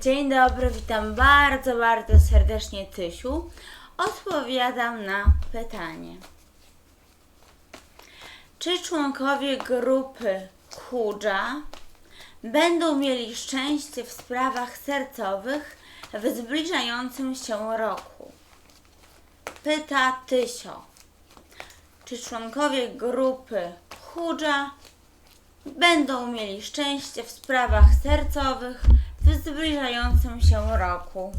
Dzień dobry, witam bardzo, bardzo serdecznie Tysiu. Odpowiadam na pytanie. Czy członkowie grupy Kudża będą mieli szczęście w sprawach sercowych w zbliżającym się roku? Pyta Tysio. Czy członkowie grupy Chudża będą mieli szczęście w sprawach sercowych w zbliżającym się roku?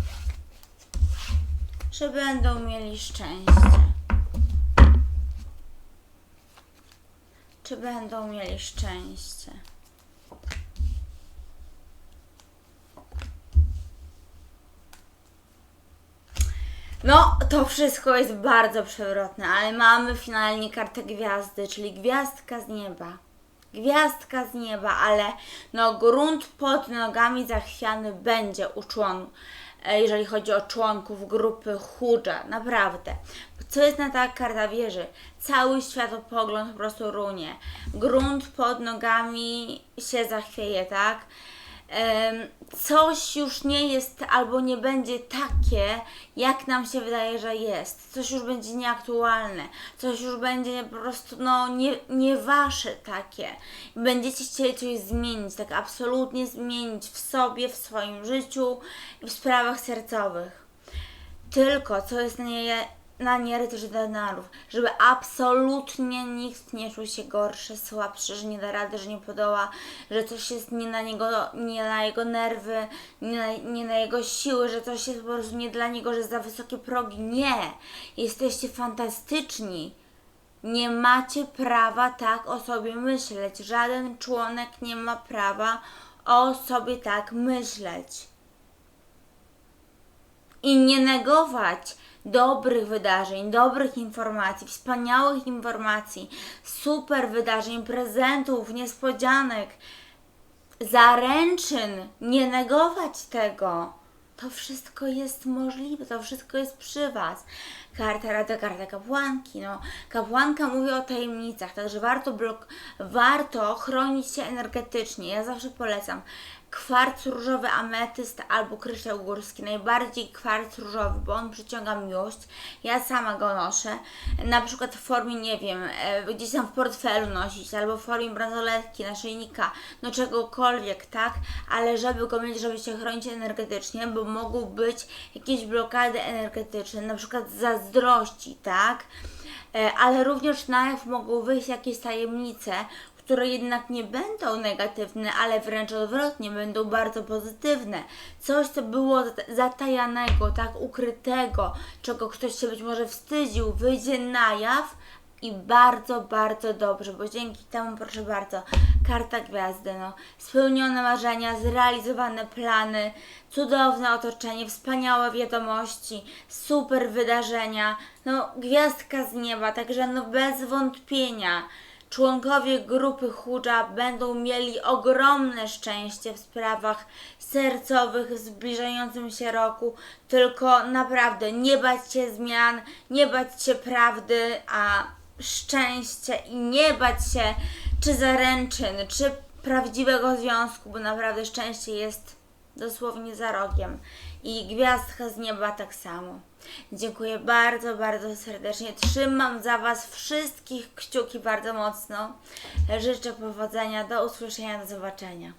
Czy będą mieli szczęście? Czy będą mieli szczęście? No, to wszystko jest bardzo przewrotne, ale mamy finalnie kartę gwiazdy, czyli gwiazdka z nieba. Gwiazdka z nieba, ale no grunt pod nogami zachwiany będzie u członków, jeżeli chodzi o członków grupy Hudża, naprawdę. Co jest na ta karta wieży? Cały światopogląd po prostu runie. Grunt pod nogami się zachwieje, tak? Coś już nie jest albo nie będzie takie, jak nam się wydaje, że jest. Coś już będzie nieaktualne, coś już będzie po prostu no, nie, nie wasze takie. Będziecie chcieli coś zmienić, tak absolutnie zmienić w sobie, w swoim życiu i w sprawach sercowych. Tylko, co jest na nie, na niery że denarów, żeby absolutnie nikt nie czuł się gorszy, słabszy, że nie da rady, że nie podoła, że coś jest nie na niego, nie na jego nerwy, nie na, nie na jego siły, że coś jest po prostu nie dla niego, że za wysokie progi. Nie! Jesteście fantastyczni. Nie macie prawa tak o sobie myśleć. Żaden członek nie ma prawa o sobie tak myśleć i nie negować dobrych wydarzeń, dobrych informacji, wspaniałych informacji, super wydarzeń, prezentów, niespodzianek, zaręczyn, nie negować tego. To wszystko jest możliwe, to wszystko jest przy Was. Karta Rada, karta kapłanki. No, kapłanka mówi o tajemnicach, także warto, blok, warto chronić się energetycznie. Ja zawsze polecam kwarc różowy, ametyst albo kryształ górski. Najbardziej kwarc różowy, bo on przyciąga miłość. Ja sama go noszę. Na przykład w formie, nie wiem, e, gdzieś tam w portfelu nosić, albo w formie bransoletki, naszyjnika, no czegokolwiek, tak? Ale żeby go mieć, żeby się chronić energetycznie, bo mogą być jakieś blokady energetyczne, na przykład zazdrości, tak? E, Ale również na jaw mogą wyjść jakieś tajemnice, które jednak nie będą negatywne, ale wręcz odwrotnie, będą bardzo pozytywne. Coś, co było zat- zatajanego, tak, ukrytego, czego ktoś się być może wstydził, wyjdzie na jaw i bardzo, bardzo dobrze, bo dzięki temu, proszę bardzo, karta gwiazdy, no, spełnione marzenia, zrealizowane plany, cudowne otoczenie, wspaniałe wiadomości, super wydarzenia, no, gwiazdka z nieba, także no, bez wątpienia. Członkowie grupy Hudża będą mieli ogromne szczęście w sprawach sercowych w zbliżającym się roku, tylko naprawdę nie bać się zmian, nie bać się prawdy, a szczęście i nie bać się czy zaręczyn, czy prawdziwego związku, bo naprawdę szczęście jest dosłownie za rogiem. I gwiazdka z nieba tak samo. Dziękuję bardzo, bardzo serdecznie. Trzymam za Was wszystkich kciuki bardzo mocno. Życzę powodzenia. Do usłyszenia, do zobaczenia.